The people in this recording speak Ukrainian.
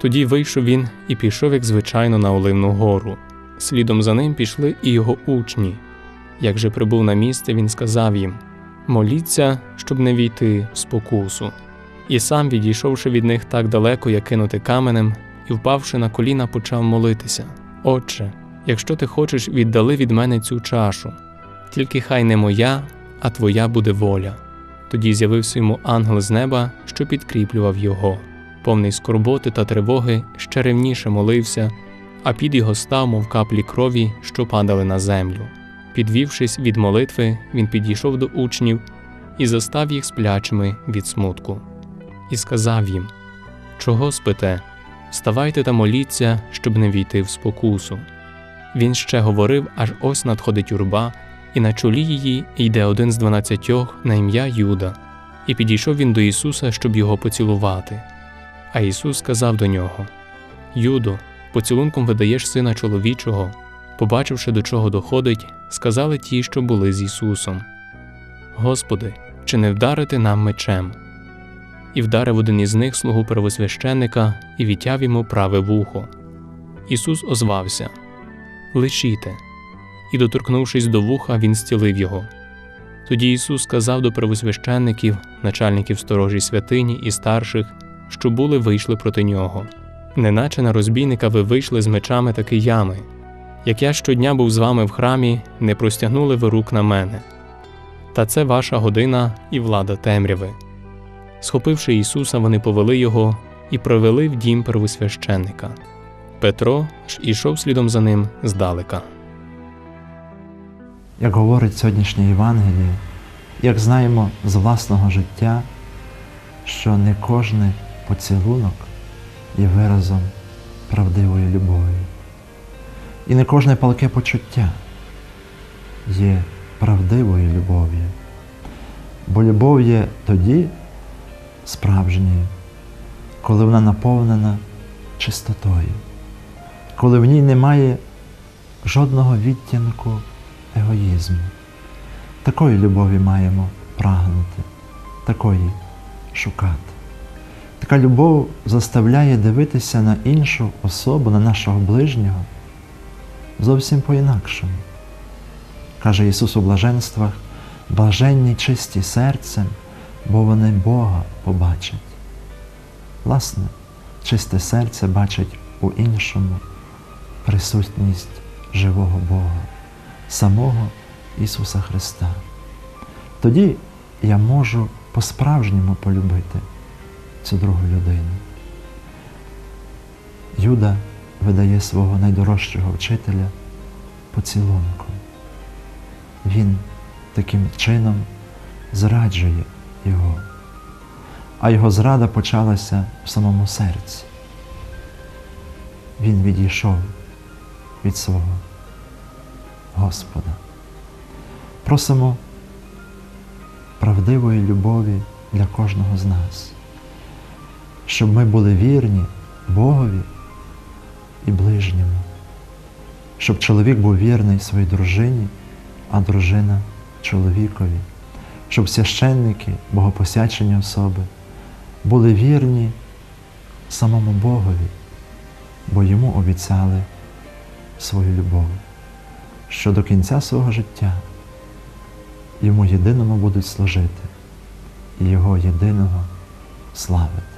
Тоді вийшов він і пішов, як звичайно, на Оливну гору. Слідом за ним пішли і його учні. Як же прибув на місце, він сказав їм: Моліться, щоб не війти в спокусу. І сам, відійшовши від них так далеко, як кинути каменем, і впавши на коліна, почав молитися: Отче, якщо ти хочеш, віддали від мене цю чашу, тільки хай не моя, а твоя буде воля. Тоді з'явився йому ангел з неба, що підкріплював його. Повний скорботи та тривоги ще ревніше молився, а під його став, мов каплі крові, що падали на землю. Підвівшись від молитви, він підійшов до учнів і застав їх сплячими від смутку. І сказав їм: Чого спите? Вставайте та моліться, щоб не війти в спокусу. Він ще говорив, аж ось надходить юрба, і на чолі її йде один з дванадцятьох на ім'я Юда. І підійшов він до Ісуса, щоб його поцілувати. А Ісус сказав до нього: Юдо, поцілунком видаєш сина чоловічого. Побачивши, до чого доходить, сказали ті, що були з Ісусом: Господи, чи не вдарити нам мечем? І вдарив один із них слугу первосвященника і відтяв йому праве вухо. Ісус озвався: Лишіте. І, доторкнувшись до вуха, він зцілив його. Тоді Ісус сказав до первосвященників, начальників сторожій святині і старших, що були вийшли проти нього. Неначе на розбійника ви вийшли з мечами та киями. Як я щодня був з вами в храмі, не простягнули ви рук на мене. Та це ваша година і влада темряви. Схопивши Ісуса, вони повели його і провели в дім первосвященника. Петро ж ішов слідом за ним здалека. Як говорить сьогоднішнє Євангеліє, як знаємо з власного життя, що не кожний поцілунок є виразом правдивої любові. І не кожне палке почуття є правдивою любов'ю. Бо любов є тоді справжньою, коли вона наповнена чистотою, коли в ній немає жодного відтінку егоїзму. Такої любові маємо прагнути, такої шукати. Така любов заставляє дивитися на іншу особу, на нашого ближнього зовсім по-інакшому. Каже Ісус у блаженствах, блаженні чисті серцем, бо вони Бога побачать. Власне, чисте серце бачить у іншому присутність живого Бога, самого Ісуса Христа. Тоді я можу по-справжньому полюбити цю другу людину. Юда видає свого найдорожчого вчителя поцілунком. Він таким чином зраджує його, а його зрада почалася в самому серці. Він відійшов від свого Господа. Просимо правдивої любові для кожного з нас, щоб ми були вірні Богові і ближньому, щоб чоловік був вірний своїй дружині, а дружина чоловікові, щоб священники, богопосячені особи були вірні самому Богові, бо йому обіцяли свою любов, що до кінця свого життя йому єдиному будуть служити і його єдиного славити.